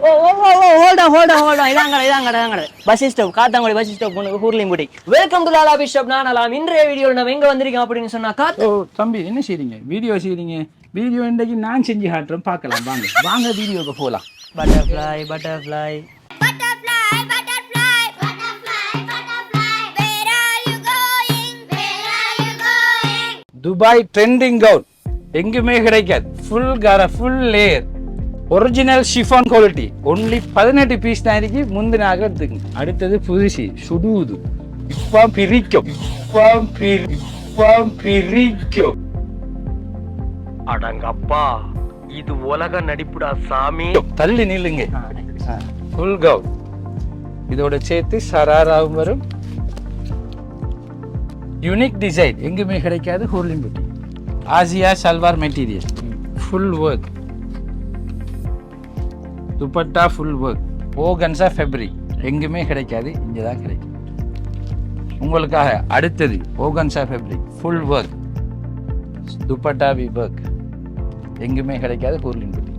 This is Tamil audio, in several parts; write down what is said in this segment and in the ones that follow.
ஓ ஓ ஓ ஹோல்டா ஹோல்டா ஹோல்டா இதாங்கட இதாங்கட இதாங்கட bus stop Kattankudy bus stop பொண்ணுக்கு ஹூர்லிங் புட்டி வெல்கம் டு லாலா பிஷப் நான் அலாம் இன்றைய வீடியோல நம்ம எங்க வந்திருக்கோம் அப்படின்னு சொன்னா காத் ஓ தம்பி என்ன செய்றீங்க? வீடியோ செய்றீங்க? வீடியோ இன்றைக்கு நான் செஞ்சு காட்டுறேன். பார்க்கலாம் வாங்க. வாங்க வீடியோக்கு போகலாம் butterfly butterfly Butterfly, butterfly, butterfly, butterfly. Where are you going? Where are you going? Dubai trending gown எங்குமே கிடைக்காது. ஃபுல் கர full layer original chiffon quality only பதினெட்டு பீஸ் தான் இருக்கு முந்தினாக எடுத்துங்க அடுத்தது புதுசி சுடுவது இப்போ பிரிக்கும். இப்போ பிரி இப்போ பிரிக்கும். அடங்கப்பா இது உலக நடிப்புடா சாமி. தள்ளி நில்லுங்க. ஃபுல் கவுன் இதோட சேர்த்து சராராவும் வரும். யூனிக் டிசைன் எங்குமே கிடைக்காது Hurlin boutique. Asia salwar material full work dupatta full work organza fabric எங்குமே கிடைக்காது இங்கே தான் கிடைக்கும். உங்களுக்காக அடுத்தது organza fabric full work dupatta V work எங்குமே கிடைக்காது ஹூர்லின் புட்டி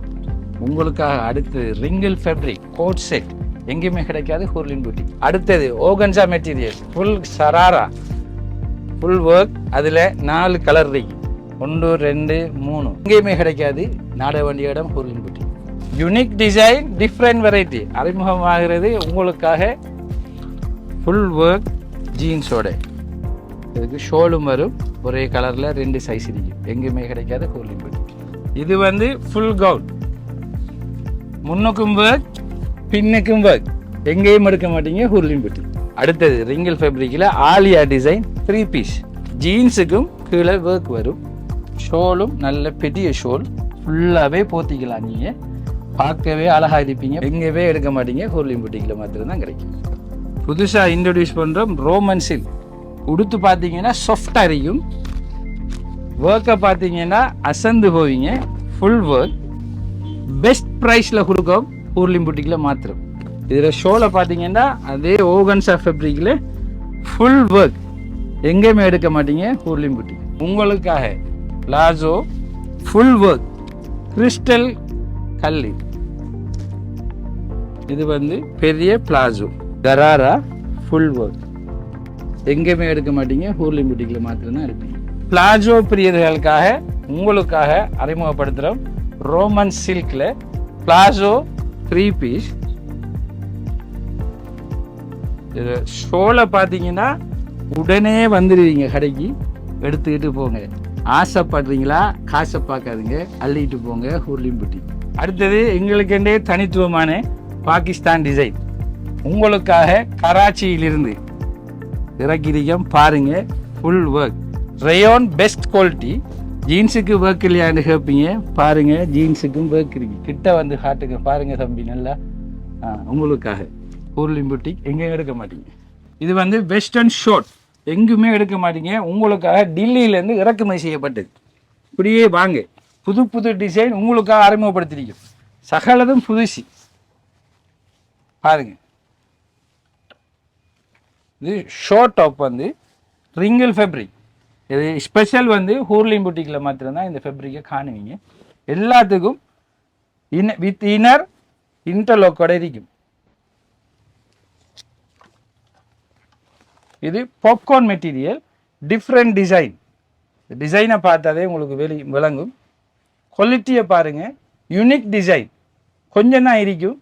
உங்களுக்காக அடுத்தது ரிங்கிள் ஃபேப்ரிக் கோட் செட் எங்கேயுமே கிடைக்காது ஹூர்லின் புட்டி அடுத்தது organza material full sharara full work அதில் நாலு கலர் இருக்கு ஒன்று ரெண்டு மூணு. எங்கேயுமே கிடைக்காது நாட வேண்டிய இடம் Hurlin boutique unique design different variety அறிமுகமாகிறது உங்களுக்காக ஃபுல் ஒர்க் ஜீன்ஸோட இதுக்கு ஷோலும் வரும். ஒரே கலரில் ரெண்டு சைஸ் இருக்கும் எங்கேயுமே கிடைக்காத ஹூர்லின் இது வந்து ஃபுல் கவுன் முன்னுக்கும் ஒர்க் பின்னுக்கும் ஒர்க் எங்கேயும் எடுக்க மாட்டீங்க ஹூர்லின் பெட்டி அடுத்தது ரிங்கிள் ஃபேப்ரிக்கில் ஆலியா டிசைன் த்ரீ பீஸ் ஜீன்ஸுக்கும் கீழே ஒர்க் வரும். ஷோலும் நல்ல பெரிய ஷோல் ஃபுல்லாகவே போத்திக்கலாம் நீங்கள் பார்க்கவே அழகா இருப்பீங்க. எங்கேயே எடுக்க மாட்டீங்க. ஹூர்லின் புட்டிக்கில் மாத்திரம்தான் கிடைக்கும். புதுசாக இன்ட்ரடியூஸ் பண்ணுறோம் ரோமன் சில்க் உடுத்து பார்த்தீங்கன்னா சாஃப்டாக இருக்கும் ஒர்க்கை பார்த்தீங்கன்னா அசந்து போவீங்க. ஃபுல் ஒர்க் பெஸ்ட் ப்ரைஸில் கொடுக்கும் ஊர்லிம் புட்டிக்கில் மாத்திரம். இதில் ஷோவில் பார்த்தீங்கன்னா அதே ஓகன்ஸா ஃபேப்ரிக்கில் ஃபுல் ஒர்க் எங்கேயுமே எடுக்க மாட்டீங்க ஊர்லிம் புட்டி. உங்களுக்காக பிளாசோ ஃபுல் ஒர்க் கிறிஸ்டல் கல்லி இது வந்து பெரிய பிளாசோ. கராரா ஃபுல் ஒர்க் எங்கேயுமே எடுக்க மாட்டீங்க ஹூர்லிங் புட்டிக்கில் மாத்திரம்தான் இருப்பீங்க பிளாஜோ பிரியர்களுக்காக உங்களுக்காக அறிமுகப்படுத்துகிறோம் ரோமன் சில்கில் பிளாசோ த்ரீ பீஸ் இது ஷோவில் பார்த்தீங்கன்னா உடனே வந்துடுவீங்க கடைக்கு. எடுத்துக்கிட்டு போங்க. ஆசைப்படுறீங்களா காசை பார்க்காதுங்க. அள்ளிட்டு போங்க ஹூர்லிம்பட்டி அடுத்தது எங்களுக்கெண்டே தனித்துவமான பாகிஸ்தான் டிசைன் உங்களுக்காக கராச்சியிலிருந்து இறக்கிரிக்கம் பாருங்க full work rayon best quality ஜீன்ஸுக்கு work இல்லையான்னு கேட்பீங்க பாருங்கள் ஜீன்ஸுக்கும் ஒர்க் இருக்கு. கிட்ட வந்து ஹாட்டுக்கு பாருங்கள் தம்பி நல்லா. ஆ, உங்களுக்காக. ஊர்லிம் எங்கேயும் எடுக்க மாட்டீங்க. இது வந்து வெஸ்டர்ன் ஷோட் எங்குமே எடுக்க மாட்டீங்க. உங்களுக்காக டில்லியிலேருந்து இறக்குமதி செய்யப்பட்டது. இப்படியே வாங்க. புது புது டிசைன் உங்களுக்காக அறிமுகப்படுத்திருக்கோம் சகலதும் புதுசு. பாருங்க. இது ஷோர்ட் டாப் வந்து ரிங்கிள் ஃபேப்ரிக் இது ஸ்பெஷல் வந்து ஹூர்லிங் புட்டிக்கில் மாத்திரம்தான் இந்த ஃபேப்ரிக்கை காணுவீங்க. எல்லாத்துக்கும் இன் வித் இன்னர் இன்டர்லோக்கோட இருக்கும். இது பாப்கார்ன் மெட்டீரியல் டிஃப்ரெண்ட் டிசைன் டிசைனை பார்த்தாலே உங்களுக்கு வெளி விளங்கும். குவாலிட்டியை பாருங்கள் யுனிக் டிசைன் கொஞ்சம் தான் இருக்கும்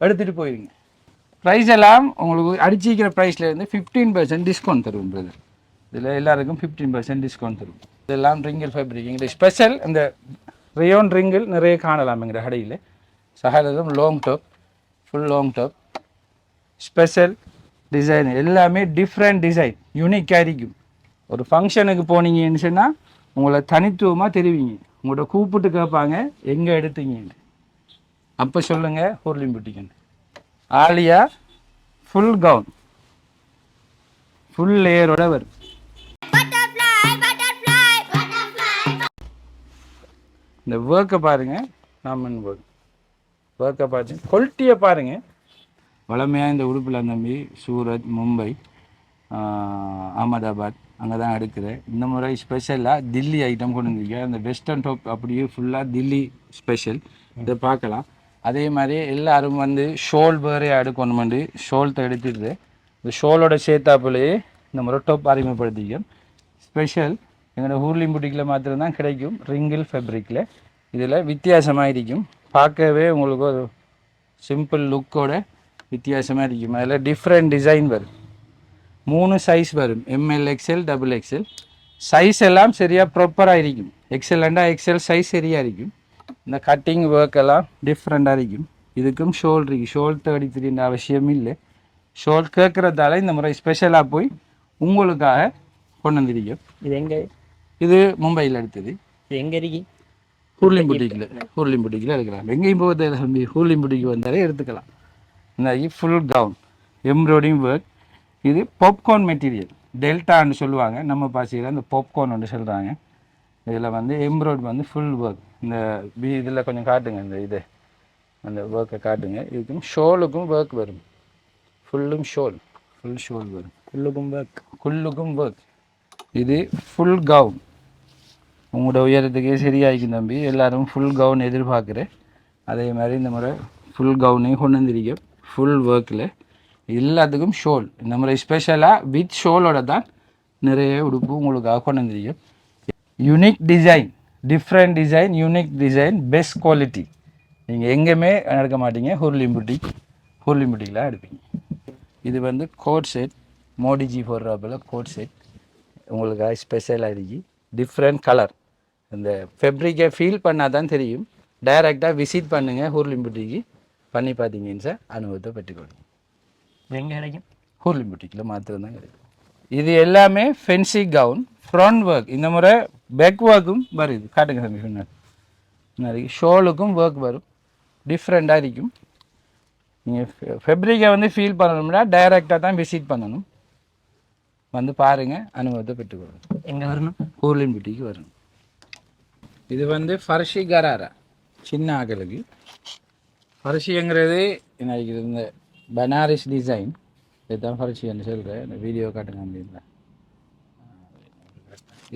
எடுத்துகிட்டு போயிருங்க. ப்ரைஸ் எல்லாம் உங்களுக்கு அடிச்சிக்கிற ப்ரைஸில் இருந்து ஃபிஃப்டீன் பர்சன்ட் டிஸ்கவுண்ட் தருவோம் பிரதர் இதில் எல்லாருக்கும் ஃபிஃப்டீன் பர்சன்ட் டிஸ்கவுண்ட் தரும். இதெல்லாம் ரிங்கிள் ஃபேப்ரிக் எங்களுடைய ஸ்பெஷல் இந்த ரியோன் ரிங்கிள் நிறைய காணலாம் எங்கிற கடையில். சகலதும் long top full long top special design எல்லாமே டிஃப்ரெண்ட் டிசைன் யூனிக்காக இருக்கும். ஒரு ஃபங்க்ஷனுக்கு போனீங்கன்னு சொன்னால் உங்களை தனித்துவமாக தெரிவிங்க. உங்கள்கிட்ட கூப்பிட்டு கேட்பாங்க எங்கே எடுத்தீங்கன்னு. அப்போ சொல்லுங்கள் Hurlin Alia full gown full லேயரோட வரும். இந்த ஒர்க்கை பாருங்க நாமன் ஒர்க் ஒர்க்கை பார்த்து குவாலிட்டியை பாருங்க. வளமையாக இந்த உடுப்பில் தம்பி சூரத் மும்பை அகமதாபாத் அங்கே தான் எடுக்கிறேன் இந்த முறை ஸ்பெஷலாக தில்லி ஐட்டம் கொண்டு வந்திருக்கேன். அந்த வெஸ்டர்ன் டாப் அப்படியே ஃபுல்லாக தில்லி ஸ்பெஷல் இதை பார்க்கலாம். அதே மாதிரி எல்லாரும் வந்து ஷோல் வேறே வந்து ஷோல்த்தை எடுத்துட்டு இந்த ஷோலோட சேர்த்தாப்புலேயே இந்த முறை டாப் அறிமுகப்படுத்திக்கும். ஸ்பெஷல் எங்களோட ஹூர்லிம் புட்டிக்கில் மாத்திரம்தான் கிடைக்கும். ரிங்கிள் ஃபேப்ரிக்கில் இதில் வித்தியாசமாக இருக்கும் பார்க்கவே உங்களுக்கு ஒரு சிம்பிள் லுக்கோட வித்தியாசமாக இருக்கும் அதில் டிஃப்ரெண்ட் டிசைன் வரும். மூணு சைஸ் வரும். M L XL double XL size எல்லாம் சரியாக ப்ராப்பராக இருக்கும். எக்ஸலண்டா எக்ஸ்எல் சைஸ் சரியாக இருக்கும். இந்த கட்டிங் ஒர்க் எல்லாம் டிஃப்ரெண்ட்டாக இருக்கும். இதுக்கும் ஷோல் இருக்கு. ஷோல் தேடி திரிந்த அவசியம் இல்லை. ஷோல் கேட்குறதால இந்த முறை ஸ்பெஷலாக போய் உங்களுக்காக கொண்டு வந்திருக்கோம் இது எங்க? இது மும்பையில் எடுத்தது. இது எங்க இருக்கு? ஹூர்லிம் புட்டிக்கில் ஹூர்லிம் புட்டிக்கில் எடுக்கலாம். எங்கேயும் போக தேவை தம்பி. ஹூர்லிம் புட்டிக்கு வந்தாலே எடுத்துக்கலாம். இந்த ஃபுல் கவுன் எம்ப்ராய்டிங் ஒர்க் இது பாப்கார்ன் மெட்டீரியல் டெல்டான்னு சொல்லுவாங்க. நம்ம பாசியில் இந்த பாப்கார்ன் ஒன்று சொல்கிறாங்க இதில் வந்து எம்ப்ராய்ட் வந்து ஃபுல் ஒர்க் இந்த பி இதில் கொஞ்சம் காட்டுங்க இந்த இது. அந்த ஒர்க்கை காட்டுங்க. இதுக்கும் ஷோலுக்கும் ஒர்க் வரும். ஃபுல்லும் ஷோல். ஃபுல் ஷோல் வரும். உள்ளுக்கும் ஒர்க் குல்லுக்கும் ஒர்க் இது ஃபுல் கவுன் உங்களோட உயரத்துக்கே சரியாயிக்கும் தம்பி. எல்லாரும் ஃபுல் கவுன் எதிர்பார்க்குறேன் அதே மாதிரி இந்த முறை ஃபுல் கவுனையும் கொண்டு வந்திருக்கேன் ஃபுல் ஒர்க்கில் எல்லாத்துக்கும் ஷோல். இந்த முறை ஸ்பெஷலாக வித் ஷோலோட தான் நிறைய உடுப்பு உங்களுக்காக கொண்டு வந்திருக்கேன் unique design different design unique design best quality நீங்கள் எங்கேயுமே எடுக்க மாட்டீங்க. ஹூர்லிம் புட்டிக் ஹூர்லிம் புட்டிக்கில் எடுப்பீங்க. இது வந்து கோட் செட் மோடிஜி போடுறாப்புல கோட் செட் உங்களுக்காக ஸ்பெஷலாக இருக்கு. டிஃப்ரெண்ட் கலர் இந்த ஃபெப்ரிக்கை ஃபீல் பண்ணால் தான் தெரியும். டைரெக்டாக விசிட் பண்ணுங்கள் ஹூர்லிம் புட்டிக்கு பண்ணி பார்த்தீங்கன்னு சார் அனுபவத்தை பெற்றுக்கொள்ளுங்க எங்க கிடைக்கும்? ஹூர்லிம் புட்டிக்கில் மாத்திரம் தான் கிடைக்கும். இது எல்லாமே ஃபென்சி கவுன் ஃப்ரண்ட் ஒர்க் இந்த முறை பேக் ஒர்க்கும் வருது காட்டுங்க தம்பி பின்னாடி. ஷோலுக்கும் ஒர்க் வரும். டிஃப்ரெண்ட்டாக இருக்கும். நீங்கள் ஃபெப்ரிக்கை வந்து ஃபீல் பண்ணணும்னா டைரெக்டாக தான் விசிட் பண்ணணும். வந்து பாருங்கள் அனுபவத்தை பெற்றுக்கொள்ளுங்க. எங்க வரணும்? ஹூர்லின் பியூட்டிக்கு வரணும். இது வந்து ஃபர்ஷி கராரா. சின்ன ஆக்களுக்கு. ஃபர்ஷிங்கிறது என்ன இந்த பனாரஸ் டிசைன் இதுதான் ஃபர்ஷின்னு சொல்கிறேன் இந்த வீடியோ காட்டுங்க அப்படின்னா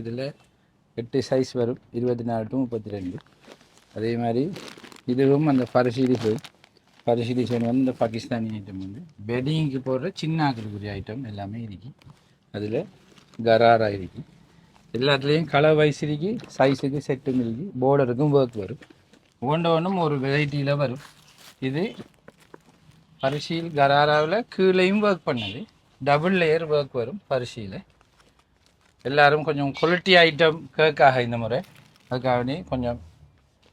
இதில் எட்டு சைஸ் வரும். இருபத்தி நாலு டு முப்பத்தி ரெண்டு. அதே மாதிரி இதுவும் அந்த ஃபர்ஷி டிசைன் ஃபர்ஷி டிசைன் வந்து இந்த பாகிஸ்தானி ஐட்டம் வந்து பெட்டிங்க்கு போடுற சின்ன ஆக்களுக்குரிய ஐட்டம் எல்லாமே இருக்கு. அதில் கராராக இருக்கு. எல்லாத்துலேயும் கலர் வைஸ் இருக்கு சைஸுக்கு செட்டும் இருக்கு போர்டருக்கும் ஒர்க் வரும். ஒன்று ஒன்றும் ஒரு வெரைட்டியில் வரும். இது பரிசியில் கராராவில் கீழேயும் ஒர்க் பண்ணது. டபுள் லேயர் ஒர்க் வரும் பரிசியில் எல்லாரும் கொஞ்சம் குவாலிட்டி ஐட்டம் கேட்காக இந்த முறை. அதுக்காக கொஞ்சம்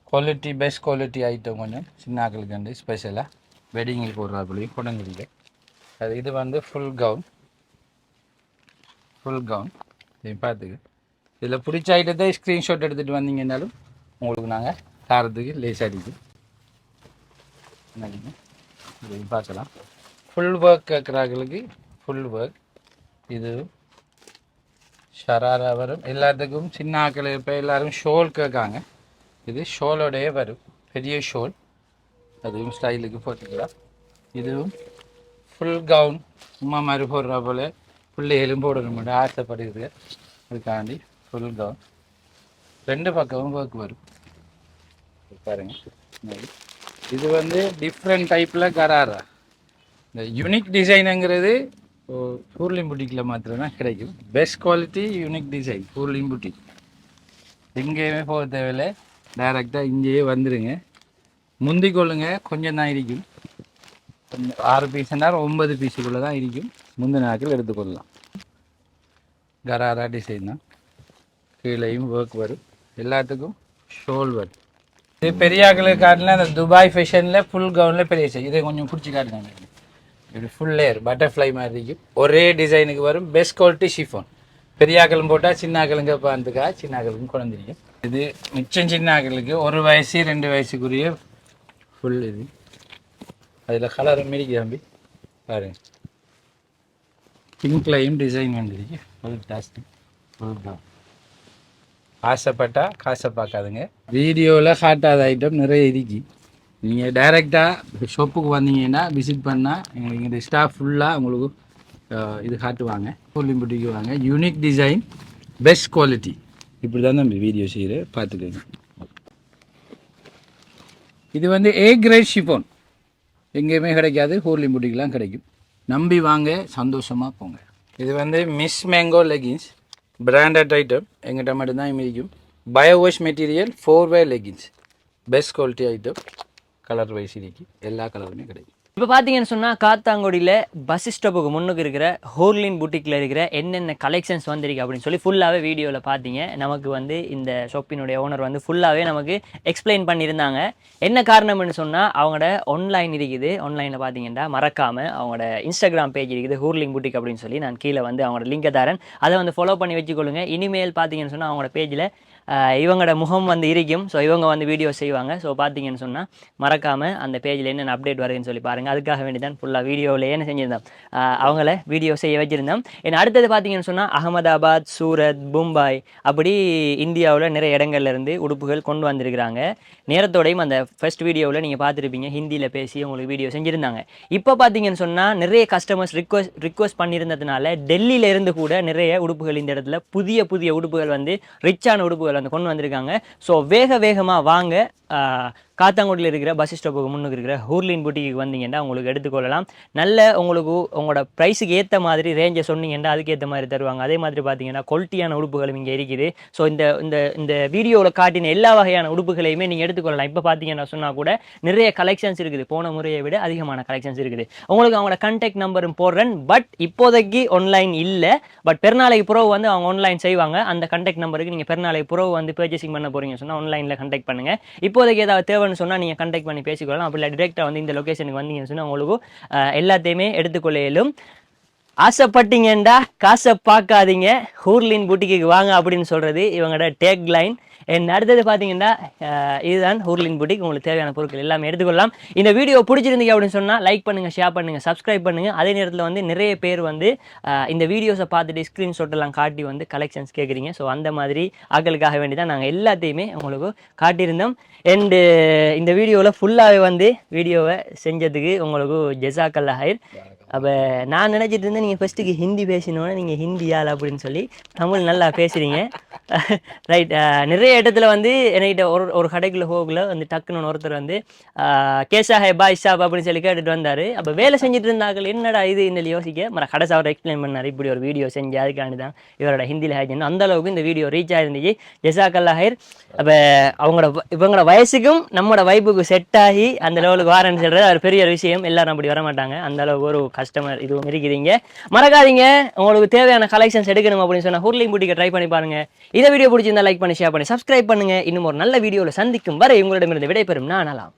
குவாலிட்டி பெஸ்ட் குவாலிட்டி ஐட்டம் கொஞ்சம் சின்ன ஆக்களுக்கு வந்து ஸ்பெஷலாக வெட்டிங்கில் போடுறாப்புலையும் கொண்டங்கிரியில் அது இது வந்து ஃபுல் கவுன் ஃபுல் கவுன் இதையும் பார்த்துக்க. இதில் பிடிச்ச ஐட்டத்தை ஸ்க்ரீன்ஷாட் எடுத்துகிட்டு வந்தீங்கன்னாலும் உங்களுக்கு நாங்கள் தாரத்துக்கு லேஸ் அடிக்கும் இதையும் பார்க்கலாம். ஃபுல் ஒர்க் கேட்குறாங்களுக்கு ஃபுல் ஒர்க் இது ஷராரா வரும் எல்லாத்துக்கும் சின்ன ஆக்கள் இப்போ எல்லாரும் ஷோல் கேட்காங்க. இது ஷோலோடையே வரும். பெரிய ஷோல். அதுவும் ஸ்டைலுக்கு போட்டுக்கலாம். இதுவும் ஃபுல் கவுன் சும்மா மாதிரி போடுறா போல் பிள்ளைகளும் போடணும் ஆசைப்படுகிறது அதுக்காண்டி ஃபுல் கவுன் ரெண்டு பக்கமும் ஒர்க் வரும். பாருங்க. இது. இது வந்து டிஃப்ரெண்ட் டைப்பில் கராரா. இந்த யூனிக் டிசைனுங்கிறது பூர்லிம் புட்டிக்கில் மாத்திரம்தான் கிடைக்கும். Best quality unique design Hurlin boutique எங்கேயுமே போக தேவையில்லை. டைரெக்டாக இங்கேயே வந்துடுங்க முந்தி கொள்ளுங்க கொஞ்சம் தான் இருக்கும். ஆறு பீஸ்னா ஒன்பது பீஸுக்குள்ளே தான் இருக்கும். முந்தின நாட்கள் எடுத்துக்கொள்ளலாம் கராரா டிசைன் தான். கீழேயும் ஒர்க் வரும். எல்லாத்துக்கும் ஷோல் வரும். இது பெரிய ஆக்களுக்கு காட்டினா அந்த துபாய் ஃபேஷனில் ஃபுல் கவுனில் பெரிய size. இதை கொஞ்சம் பிடிச்சி காட்டுங்க. இப்படி ஃபுல் லேயர் பட்டர்ஃப்ளை மாதிரி இருக்கும் ஒரே டிசைனுக்கு வரும். பெஸ்ட் குவாலிட்டி ஷிஃபோன் பெரிய ஆக்களும் போட்டால் சின்ன ஆக்களுங்க பார்த்துக்கா சின்ன ஆக்களுக்கும் குழந்தைங்க இது மிச்சம் சின்ன ஆக்களுக்கு ஒரு வயசு ரெண்டு வயசுக்குரிய ஃபுல் இது. அதில் கலர் மிடிக்கு தம்பி. பாருங்க. பிங்க்லையும் டிசைன் வந்துருக்கு. ஃபுல் டாஸ்டிக் ஃபுல் தான் ஆசைப்பட்டா காசை பார்க்காதுங்க. வீடியோவில் ஹாட்டாத ஐட்டம் நிறைய இருக்கு. நீங்கள் டைரெக்டாக ஷாப்புக்கு வந்தீங்கன்னா விசிட் பண்ணால் எங்களுக்கு இந்த ஸ்டாஃப் ஃபுல்லாக உங்களுக்கு இது காட்டுவாங்க. புள்ளிம்புட்டிக்கு வாங்க. யூனிக் டிசைன் பெஸ்ட் குவாலிட்டி இப்படி தான் நம்ம வீடியோ செய்கிற பார்த்துக்கோங்க. இது வந்து ஏ கிரேட் ஷிஃபோன் எங்கேயுமே கிடைக்காது. ஹூர்லி புட்டிக்கெலாம் கிடைக்கும். நம்பி வாங்க சந்தோஷமாக போங்க. இது வந்து miss Mango leggings branded item எங்கிட்ட மட்டும்தான் இருக்கும் biowash material four way leggings best quality item colour wise இருக்கு எல்லா கலருமே கிடைக்கும். இப்போ பார்த்தீங்கன்னு சொன்னால் காத்தாங்குடியில் பஸ் ஸ்டாப்புக்கு முன்னுக்கு இருக்கிற ஹோர்லின் புட்டிக்கில் இருக்கிற என்னென்ன கலெக்ஷன்ஸ் வந்திருக்கு அப்படின்னு சொல்லி ஃபுல்லாகவே வீடியோவில் பார்த்தீங்க நமக்கு வந்து இந்த ஷாப்பினுடைய ஓனர் வந்து ஃபுல்லாகவே நமக்கு எக்ஸ்பிளைன் பண்ணியிருந்தாங்க. என்ன காரணம்னு சொன்னால் அவங்களோட ஆன்லைன் இருக்குது. ஆன்லைனில் பார்த்தீங்கன்னா மறக்காமல் அவங்களோட இன்ஸ்டாகிராம் பேஜ் இருக்குது ஹூர்லிங் புட்டிக் அப்படின்னு சொல்லி. நான் கீழே வந்து அவங்களோட லிங்கை தரேன். அதை வந்து ஃபாலோ பண்ணி வச்சுக்கொள்ளுங்க. இனிமேல் பார்த்தீங்கன்னு சொன்னால் அவங்களோட பேஜில் இவங்களோட முகம் வந்து இருக்கும். ஸோ இவங்க வந்து வீடியோ செய்வாங்க. ஸோ பார்த்தீங்கன்னு சொன்னால் மறக்காமல் அந்த பேஜில் என்னென்ன அப்டேட் வருதுன்னு சொல்லி பாருங்கள் அதுக்காக வேண்டி தான் ஃபுல்லாக வீடியோவில் என்ன செஞ்சிருந்தோம். அவங்கள வீடியோ செய்ய வச்சுருந்தோம். ஏன்னா அடுத்தது பார்த்தீங்கன்னு சொன்னால் அகமதாபாத் சூரத் மும்பாய் அப்படி இந்தியாவில் நிறைய இடங்கள்ல இருந்து உடுப்புகள் கொண்டு வந்திருக்கிறாங்க. நேரத்தோடையும் அந்த ஃபர்ஸ்ட் வீடியோவில் நீங்கள் பார்த்துருப்பீங்க. ஹிந்தியில் பேசி உங்களுக்கு வீடியோ செஞ்சுருந்தாங்க. இப்போ பார்த்தீங்கன்னு சொன்னால் நிறைய கஸ்டமர்ஸ் ரிக்வஸ்ட் ரிக்வஸ்ட் பண்ணியிருந்ததுனால டெல்லியில் இருந்து கூட நிறைய உடுப்புகள் இந்த இடத்துல புதிய புதிய உடுப்புகள் வந்து ரிச்சான உடுப்புகள் வந்து கொண்டு வந்திருக்காங்க. ஸோ வேக வேகமாக வாங்க காத்தாங்குடியில் இருக்கிற பஸ் ஸ்டாப்புக்கு முன்னுக்கு இருக்கிற ஹூர்லின் புட்டிக்கு வந்தீங்கன்னா உங்களுக்கு எடுத்துக்கொள்ளலாம். நல்ல உங்களுக்கு உங்களோட ப்ரைஸுக்கு ஏற்ற மாதிரி ரேஞ்சை சொன்னீங்கன்னா அதுக்கேற்ற மாதிரி தருவாங்க. அதே மாதிரி பார்த்தீங்கன்னா குவாலிட்டியான உடுப்புகளும் இங்கே இருக்குது. ஸோ இந்த இந்த இந்த வீடியோவில் காட்டின எல்லா வகையான உடுப்புகளையுமே நீங்கள் எடுத்துக்கொள்ளலாம். இப்போ பார்த்தீங்கன்னா சொன்னால் கூட நிறைய கலெக்ஷன்ஸ் இருக்குது. போன முறையை விட அதிகமான கலெக்ஷன்ஸ் இருக்குது. உங்களுக்கு அவங்களோட கான்டாக்ட் நம்பரும் போடுறேன். பட் இப்போதைக்கு ஆன்லைன் இல்லை. பட் பெருநாளைக்கு புறவு வந்து அவங்க ஆன்லைன் செய்வாங்க. அந்த கான்டாக்ட் நம்பருக்கு நீங்கள் பெருநாளைக்கு புறவு வந்து பர்ச்சேசிங் பண்ண போகிறீங்க சொன்னால் ஆன்லைனில் கான்டாக்ட் பண்ணுங்க. இப்போதைக்கு ஏதாவது தேவை தேவைன்னு சொன்னால் நீங்கள் கான்டாக்ட் பண்ணி பேசிக்கொள்ளலாம். அப்படி இல்லை டிரெக்டாக வந்து இந்த லொக்கேஷனுக்கு வந்தீங்கன்னு சொன்னால் உங்களுக்கு எல்லாத்தையுமே எடுத்துக்கொள்ள இயலும் ஆசைப்பட்டீங்கண்டா காசை பார்க்காதீங்க. ஹூர்லின் புட்டிக்கு வாங்க அப்படின்னு சொல்கிறது இவங்களோட டேக் லைன் என் அடுத்தது பார்த்தீங்கன்னா இதுதான் ஹூர்லின் புட்டிக் உங்களுக்கு தேவையான பொருட்கள் எல்லாமே எடுத்துக்கொள்ளலாம். இந்த வீடியோ பிடிச்சிருந்தீங்க அப்படின்னு சொன்னால் லைக் பண்ணுங்கள் ஷேர் பண்ணுங்கள் சப்ஸ்கிரைப் பண்ணுங்கள் அதே நேரத்தில் வந்து நிறைய பேர் வந்து இந்த வீடியோஸை பார்த்துட்டு ஸ்க்ரீன்ஷாட்டெல்லாம் காட்டி வந்து கலெக்ஷன்ஸ் கேட்குறீங்க ஸோ அந்த மாதிரி ஆக்களுக்காக வேண்டி தான் நாங்கள் எல்லாத்தையுமே உங்களுக்கு காட்டியிருந்தோம். அண்டு இந்த வீடியோவில் ஃபுல்லாகவே வந்து வீடியோவை செஞ்சதுக்கு உங்களுக்கு ஜெசாக்கல்லா ஹைர். அப்போ நான் நினச்சிட்டு இருந்தேன் நீங்கள் ஃபஸ்ட்டுக்கு ஹிந்தி பேசினோன்னே நீங்கள் ஹிந்தி ஆள் அப்படின்னு சொல்லி தமிழ் நல்லா பேசுகிறீங்க ரைட் நிறைய இடத்துல வந்து என்கிட்ட ஒரு ஒரு கடைக்குள்ள போகல வந்து டக்குன்னு ஒருத்தர் வந்து கேஷா ஹே பாய் ஷாப் அப்படின்னு சொல்லி கேட்டுட்டு வந்தார். அப்போ வேலை செஞ்சுட்டு இருந்தார்கள். என்னடா இது இந்த யோசிக்க? மற கடைசி அவர் எக்ஸ்பிளைன் பண்ணார். இப்படி ஒரு வீடியோ செஞ்சு அதுக்காண்டி தான் இவரோட ஹிந்தியில் ஹேஜன் அந்த அளவுக்கு இந்த வீடியோ ரீச் ஆயிருந்துச்சு. ஜெசாக்கல்லா ஹைர். அப்போ அவங்களோட வ- இவங்களோட வயசுக்கும் நம்மளோட வைப்புக்கு செட் ஆகி அந்த லெவலுக்கு வாரன்னு சொல்கிறது அவர் பெரிய ஒரு விஷயம். எல்லாரும் அப்படி வர மாட்டாங்க அந்த அளவுக்கு ஒரு கஸ்டமர் இதுவும் இருக்கிறீங்க மறக்காதீங்க. உங்களுக்கு தேவையான கலெக்ஷன்ஸ் எடுக்கணும் அப்படின்னு சொன்னா ஹூர்லிங் பூட்டிக்கு ட்ரை பண்ணி பாருங்க. இந்த வீடியோ பிடிச்சிருந்தா லைக் பண்ணி ஷேர் பண்ணி சப்ஸ்கிரைப் பண்ணுங்க. இன்னும் ஒரு நல்ல வீடியோவில் சந்திக்கும் வரை உங்களிடமிருந்து விடைபெறும். நான் நலாம்